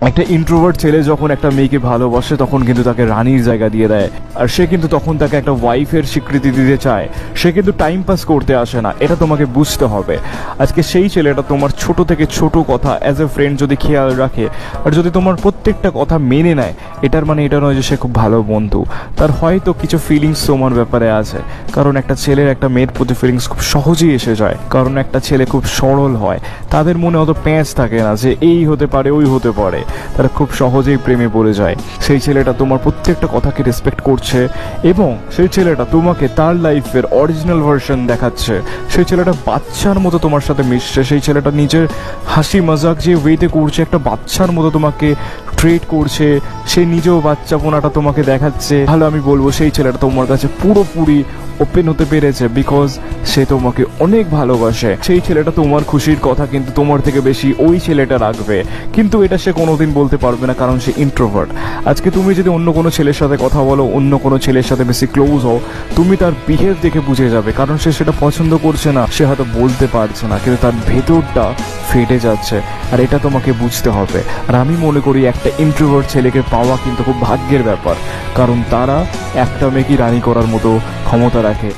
একটা ইন্ট্রোভার্ট ছেলে যখন একটা মেয়েকে ভালোবাসে, তখন কিন্তু তাকে রানীর জায়গা দিয়ে দেয়। আর সে কিন্তু তখন তাকে একটা ওয়াইফের স্বীকৃতি দিতে চায়। সে কিন্তু টাইম পাস করতে আসে না। এটা তোমাকে বুঝতে হবে। আজকে সেই ছেলেটা তোমার ছোট থেকে ছোট কথা অ্যাজ এ ফ্রেন্ড যদি খেয়াল রাখে, আর যদি তোমার প্রত্যেকটা কথা মেনে নেয়, এটার মানে এটা নয় যে সে খুব ভালো বন্ধু। তার হয়তো কিছু ফিলিংস তোমার ব্যাপারে আছে। কারণ একটা ছেলের একটা মেয়ের প্রতি ফিলিংস খুব সহজেই এসে যায়। কারণ একটা ছেলে খুব সরল হয়। তাদের মনে অত প্যাঁচ থাকে না যে এই হতে পারে, ওই হতে পারে। তারা খুব সহজেই প্রেমে পড়ে যায়। সেই ছেলেটা তোমার প্রত্যেকটা কথাকে রেসপেক্ট করছে এবং সেই ছেলেটা তোমাকে তার লাইফের অরিজিনাল ভার্সন দেখাচ্ছে। সেই ছেলেটা বাচ্চার মতো তোমার সাথে মিশছে। সেই ছেলেটা নিজের হাসি মজাক যে ওয়েতে করছে, একটা বাচ্চার মতো তোমাকে ট্রিট করছে। সে নিজেও বাচ্চা বাচ্চাপোনাটা তোমাকে দেখাচ্ছে। ভালো আমি বলব, সেই ছেলেটা তোমার কাছে পুরোপুরি ওপেন হতে পেরেছে বিকজ সে তোমাকে অনেক ভালোবাসে। সেই ছেলেটা তোমার খুশির কথা কিন্তু তোমার থেকে বেশি ওই ছেলেটা রাখবে। কিন্তু এটা সে কোনোদিন বলতে পারবে না কারণ সে ইন্ট্রোভার্ট আজকে তুমি যদি অন্য কোনো ছেলের সাথে কথা বলো, অন্য কোনো ছেলের সাথে বেশি ক্লোজ হও, তুমি তার বিহেভ দেখে বুঝে যাবে। কারণ সে সেটা পছন্দ করছে না, সে হয়তো বলতে পারছে না, কিন্তু তার ভেতরটা ফেটে যাচ্ছে। আর এটা তোমাকে বুঝতে হবে। আর আমি মনে করি একটা ইন্ট্রোভার্ট ছেলেকে পাওয়া কিন্তু খুব ভাগ্যের ব্যাপার। কারণ তারা একটা মেয়েকে রানী করার মতো ক্ষমতা রাখে